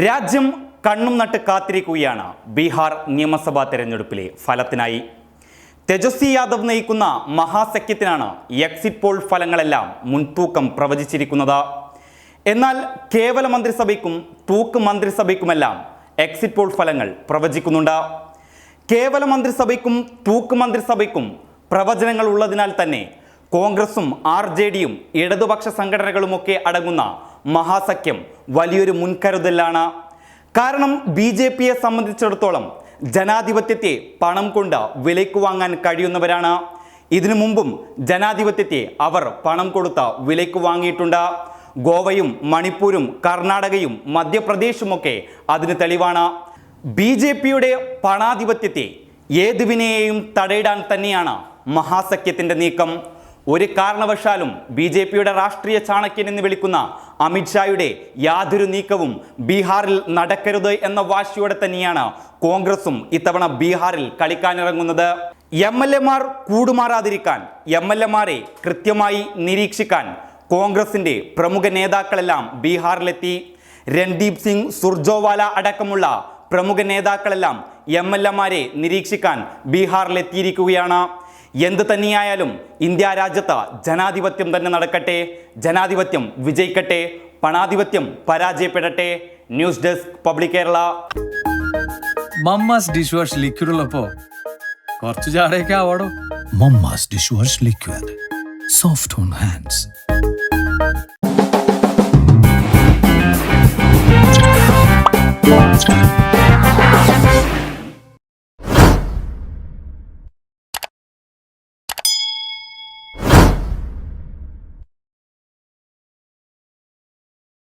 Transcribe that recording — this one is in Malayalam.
രാജ്യം കണ്ണും നട്ട് കാത്തിരിക്കുകയാണ്. ബീഹാർ നിയമസഭാ തെരഞ്ഞെടുപ്പിലെ ഫലത്തിനായി. തേജസ്വി യാദവ് നയിക്കുന്ന മഹാസഖ്യത്തിനാണ് എക്സിറ്റ് പോൾ ഫലങ്ങളെല്ലാം മുൻതൂക്കം പ്രവചിച്ചിരിക്കുന്നത്. എന്നാൽ കേവല മന്ത്രിസഭയ്ക്കും തൂക്ക് മന്ത്രിസഭയ്ക്കുമെല്ലാം എക്സിറ്റ് പോൾ ഫലങ്ങൾ പ്രവചിക്കുന്നുണ്ട്. കേവല മന്ത്രിസഭയ്ക്കും തൂക്ക് മന്ത്രിസഭയ്ക്കും പ്രവചനങ്ങൾ ഉള്ളതിനാൽ തന്നെ കോൺഗ്രസും ആർ ജെ ഡിയും ഇടതുപക്ഷ സംഘടനകളുമൊക്കെ അടങ്ങുന്ന മഹാസഖ്യം വലിയൊരു മുൻകരുതലാണ് കാരണം ബി ജെ പിയെ സംബന്ധിച്ചിടത്തോളം ജനാധിപത്യത്തെ പണം കൊണ്ട് വിലയ്ക്ക് വാങ്ങാൻ കഴിയുന്നവരാണ്. ഇതിനു മുമ്പും ജനാധിപത്യത്തെ അവർ പണം കൊടുത്ത വിലയ്ക്ക് വാങ്ങിയിട്ടുണ്ട്. ഗോവയും മണിപ്പൂരും കർണാടകയും മധ്യപ്രദേശുമൊക്കെ അതിന് തെളിവാണ്. ബി ജെ പിയുടെ പണാധിപത്യത്തെ ഏതുവിനെയും തടയിടാൻ തന്നെയാണ് മഹാസഖ്യത്തിന്റെ നീക്കം. ഒരു കാരണവശാലും ബി ജെ പിയുടെ രാഷ്ട്രീയ ചാണക്യൻ എന്ന് വിളിക്കുന്ന അമിത്ഷായുടെ യാതൊരു നീക്കവും ബീഹാറിൽ നടക്കരുത് എന്ന വാശിയോടെ തന്നെയാണ് കോൺഗ്രസും ഇത്തവണ ബീഹാറിൽ കളിക്കാനിറങ്ങുന്നത്. എം എൽ എമാർ കൂടുമാറാതിരിക്കാൻ എം എൽ എമാരെ കൃത്യമായി നിരീക്ഷിക്കാൻ കോൺഗ്രസിന്റെ പ്രമുഖ നേതാക്കളെല്ലാം ബീഹാറിലെത്തി. രൺദീപ് സിംഗ് സുർജോവാല അടക്കമുള്ള പ്രമുഖ നേതാക്കളെല്ലാം എം എൽ എമാരെ നിരീക്ഷിക്കാൻ ബീഹാറിലെത്തിയിരിക്കുകയാണ്. എന്ത് തന്നെയായാലും ഇന്ത്യ രാജ്യത്ത് ജനാധിപത്യം തന്നെ നടക്കട്ടെ ജനാധിപത്യം വിജയിക്കട്ടെ പണാധിപത്യം പരാജയപ്പെടട്ടെ. News desk public Kerala. Mamma's dish wash liquid ഉള്ളപ്പോ കുറച്ച് ചാടയൊക്കെ ആവാടോ? Liquid. Soft on hands. Thank hands.